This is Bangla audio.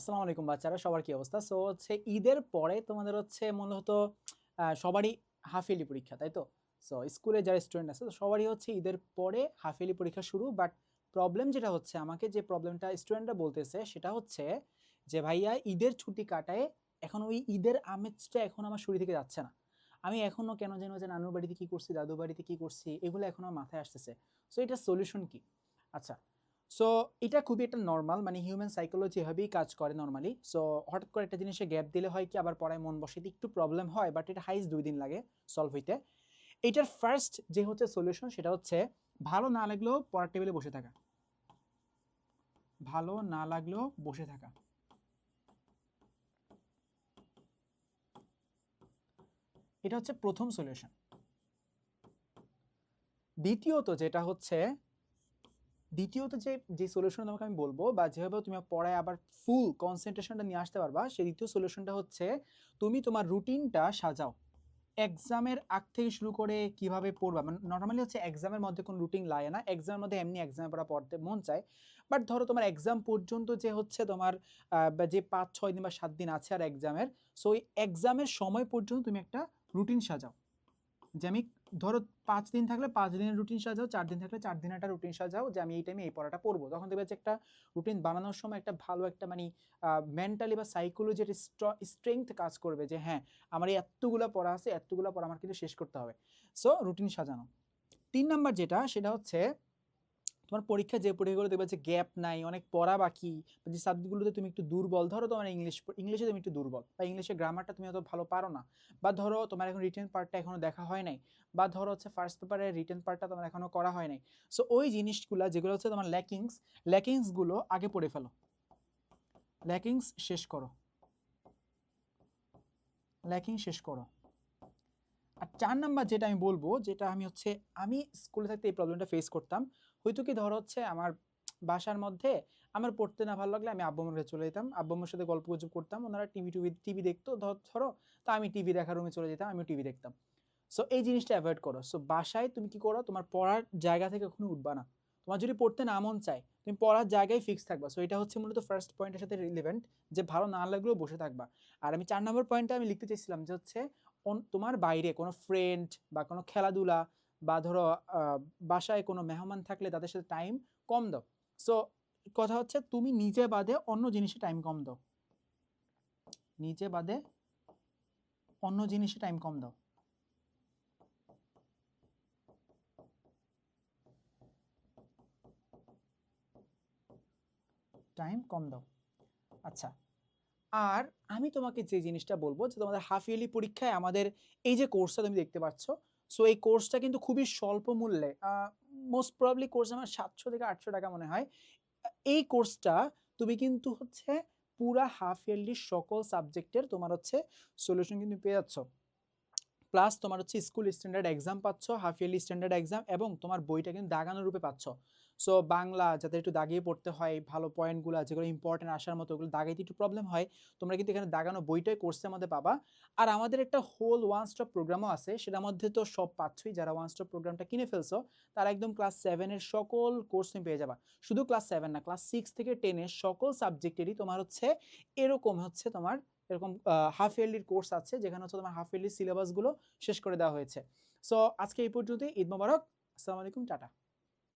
আসসালামু আলাইকুম বাচ্চারা, সবার কি অবস্থা? সো হচ্ছে ঈদের পরে তোমাদের হচ্ছে মূলত সবারই হাফ পরীক্ষা, তাই তো? সো স্কুলে যারা স্টুডেন্ট আছে সবারই হচ্ছে ঈদের পরে হাফ পরীক্ষা শুরু। বাট প্রবলেম যেটা হচ্ছে, আমাকে যে প্রবলেমটা স্টুডেন্টরা বলতেছে, সেটা হচ্ছে যে, ভাইয়া, ঈদের ছুটি কাটায় এখন ওই ঈদের আমেজটা এখন আমার শরীর থেকে যাচ্ছে না। আমি এখনও কেন যেন যে নানুর বাড়িতে কি করছি, দাদুর বাড়িতে কি করছি, এগুলো এখনও আমার মাথায় আসতেছে। সো এটা সলিউশন কি? আচ্ছা সো এটা খুবই একটা নর্মাল মানে হিউম্যান সাইকোলজি এভাবেই কাজ করে নর্মালি সো হঠাৎ করে একটা জিনিসে গ্যাপ দিলে হয় কি, আবার পড়ায় মন বসাইতে একটু প্রবলেম হয় বাট এটা হাইস দুই দিন লাগে সলভ হইতে। এটার ফার্স্ট যে হচ্ছে সলিউশন সেটা হচ্ছে ভালো না লাগলেও পড়ার টেবিলে বসে থাকা। ভালো না লাগলেও বসে থাকা। এটা হচ্ছে প্রথম সলিউশন দ্বিতীয়ত যেটা হচ্ছে দ্বিতীয়ত যে যে সলিউশন তোমাকে আমি বলব বা যেভাবে তুমি পড়ায় আবার ফুল কনসেন্ট্রেশনটা নিয়ে আসতে পারবা, সেই দ্বিতীয় সলিউশনটা হচ্ছে তুমি তোমার রুটিনটা সাজাও। এক্সামের আগ থেকে শুরু করে কীভাবে পড়বা মানে নর্মালি হচ্ছে এক্সামের মধ্যে কোনো রুটিন লাগে না এক্সামের মধ্যে এমনি এক্সামের পড়া পড়তে মন চায়। বাট ধরো তোমার এক্সাম পর্যন্ত যে হচ্ছে তোমার যে পাঁচ, ছয় দিন বা সাত দিন আছে আর এক্সামের সো ওই এক্সামের সময় পর্যন্ত তুমি একটা রুটিন সাজাও। যে আমি ধরো পাঁচ দিন থাকলে পাঁচ দিনের রুটিন সাজাও, চার দিন থাকলে চার দিন একটা রুটিন সাজাও যে আমি এই টাইমে এই পড়াটা পড়ব। তখন দেখবে যে একটা রুটিন বানানোর সময় একটা ভালো একটা মানে মেন্টালি বা সাইকোলজির স্ট্রেংথ কাজ করবে যে হ্যাঁ আমার এই এতগুলো পড়া আছে, এতগুলো পড়া আমার কিন্তু শেষ করতে হবে। সো রুটিন সাজানো। তিন নাম্বার যেটা, সেটা হচ্ছে তোমার পরীক্ষা যে পরীক্ষাগুলো দেখবে যে গ্যাপ নাই, অনেক পড়া বাকি যে সাবজেক্টগুলোতে তুমি একটু দুর্বল, ধরো তোমার ইংলিশ ইংলিশে তুমি একটু দুর্বল, বা ইংলিশের গ্রামারটা তুমি অত ভালো পারো না, বা ধরো তোমার এখন রিটেন পার্টটা এখনও দেখা হয় নাই, বা ধরো হচ্ছে ফার্স্ট পেপারের রিটেন পার্টটা তোমার এখনও করা হয় নাই সো ওই জিনিসগুলো যেগুলো হচ্ছে তোমার ল্যাকিংস ল্যাকিংসগুলো আগে পড়ে ফেলো ল্যাকিংস শেষ করো ল্যাকিং শেষ করো, আর চার নাম্বার যেটা আমি বলব, যেটা আমি হচ্ছে, আমি স্কুলে থাকতে এই প্রবলেমটা ফেস করতাম হয়তো কি ধরো হচ্ছে আমার বাসার মধ্যে আমার পড়তে না ভালো লাগলে আমি আব্বু আমার চলে যেতাম। আব্বু আমার সাথে গল্প গুজব করতাম, ওনারা টিভি টিভি টিভি দেখতো ধর- ধরো, তা আমি টিভি দেখার রুমে চলে যেতাম, আমিও টিভি দেখতাম। সো এই জিনিসটা অ্যাভয়েড করো। সো বাসায় তুমি কি করো? তোমার পড়ার জায়গা থেকে কখনো উঠবা না। তোমার যদি পড়তে না মন চায়, তুমি পড়ার জায়গায় ফিক্স থাকবা। সো এটা হচ্ছে মূলত ফার্স্ট পয়েন্টের সাথে রিলেভেন্ট যে ভালো না লাগলেও বসে থাকবা। আর আমি চার নম্বর পয়েন্টটা আমি লিখতে চাইছিলাম যে হচ্ছে তোমার বাইরে কোনো ফ্রেন্ড বা কোনো খেলাধুলা বা ধরো বাসায় কোনো মেহমান থাকলে তাদের সাথে টাইম কম দাও। সো কথা হচ্ছে তুমি নিজে বাদে অন্য জিনিসে টাইম কম দাও। নিজে বাদে অন্য জিনিসে টাইম কম দাও। টাইম কম দাও। আচ্ছা আর আমি তোমাকে যে জিনিসটা বলব যে তোমাদের হাফ ইয়ারলি পরীক্ষায় আমাদের এই যে কোর্সটা তুমি দেখতে পাচ্ছ সো এই কোর্সটা কিন্তু খুবই স্বল্প মূল্যে মোস্ট প্রবলি কোর্স আমার সাতশো থেকে আটশো টাকা মনে হয়। এই কোর্সটা তুমি কিন্তু হচ্ছে পুরা হাফ ইয়ারলি সকল সাবজেক্টের তোমার হচ্ছে সলিউশন কিন্তু পেয়ে যাচ্ছ। প্লাস তোমার হচ্ছে স্কুল স্ট্যান্ডার্ড এক্সাম পাচ্ছ হাফ ইয়ারলি স্ট্যান্ডার্ড এক্সাম এবং তোমার বইটা কিন্তু দাগানো রূপে পাচ্ছ। সো বাংলা যাতে একটু দাগিয়ে পড়তে হয়, ভালো পয়েন্টগুলো যেগুলো ইম্পর্টেন্ট আসার মতো, ওগুলো দাগাইতে একটু প্রবলেম হয়, তোমরা কিন্তু এখানে দাগানো বইটাই কোর্সের মধ্যে পাবা। আর আমাদের একটা হোল ওয়ান স্টপ প্রোগ্রামও আছে, সেটার মধ্যে তো সব পাচ্ছই, যারা ওয়ান স্টপ প্রোগ্রামটা কিনে ফেলছো, তারা একদম ক্লাস সেভেনের সকল কোর্স তুমি পেয়ে যাবা। শুধু ক্লাস সেভেন না ক্লাস সিক্স থেকে টেনের সকল সাবজেক্টেরই তোমার হচ্ছে, এরকম হচ্ছে তোমার, এরকম হাফ ইয়ারলির কোর্স আছে, যেখানে হচ্ছে তোমার হাফ ইয়ারলি সিলেবাসগুলো শেষ করে দেওয়া হয়েছে। সো আজকে এই পর্যন্তই, ঈদ মোবারক, আসসালামু আলাইকুম, টাটা।